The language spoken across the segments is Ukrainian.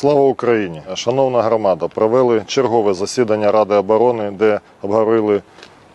Слава Україні! Шановна громада, провели чергове засідання Ради оборони, де обговорили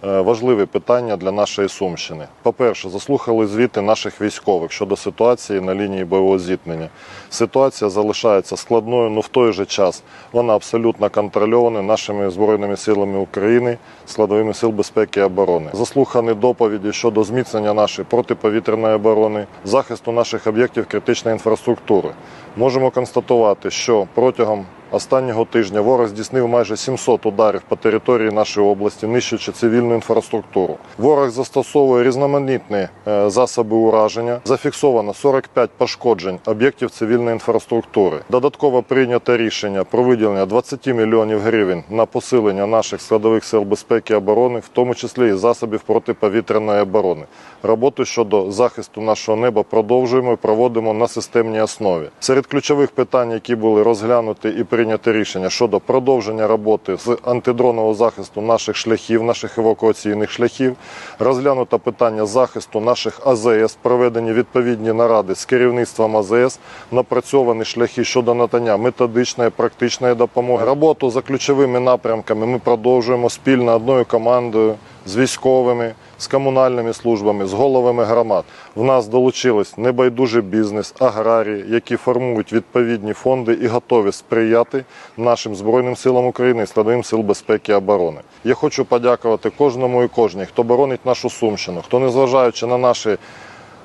важливі питання для нашої Сумщини. По-перше, заслухали звіти наших військових щодо ситуації на лінії бойового зіткнення. Ситуація залишається складною, але в той же час вона абсолютно контрольована нашими Збройними силами України, складовими сил безпеки і оборони. Заслухані доповіді щодо зміцнення нашої протиповітряної оборони, захисту наших об'єктів критичної інфраструктури. Можемо констатувати, що протягом останнього тижня ворог здійснив майже 700 ударів по території нашої області, нищуючи цивільну інфраструктуру. Ворог застосовує різноманітні е, засоби ураження. Зафіксовано 45 пошкоджень об'єктів цивільної інфраструктури. Додатково прийнято рішення про виділення 20 мільйонів гривень на посилення наших складових сил безпеки і оборони, в тому числі і засобів протиповітряної оборони. Роботу щодо захисту нашого неба продовжуємо і проводимо на системній основі. Серед ключових питань, які були розглянуті і прийняті рішення щодо продовження роботи з антидронового захисту наших шляхів, наших евакуаційних шляхів, розглянуто питання захисту наших АЗС, проведені відповідні наради з керівництвом АЗС, напрацьовані шляхи щодо надання методичної, практичної допомоги. Роботу за ключовими напрямками ми продовжуємо спільно одною командою з військовими, з комунальними службами, з головами громад. В нас долучились небайдужий бізнес, аграрії, які формують відповідні фонди і готові сприяти нашим Збройним силам України і складовим сил безпеки і оборони. Я хочу подякувати кожному і кожній, хто боронить нашу Сумщину, хто, незважаючи на наші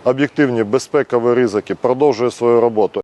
об'єктивні безпекові ризики, продовжує свою роботу.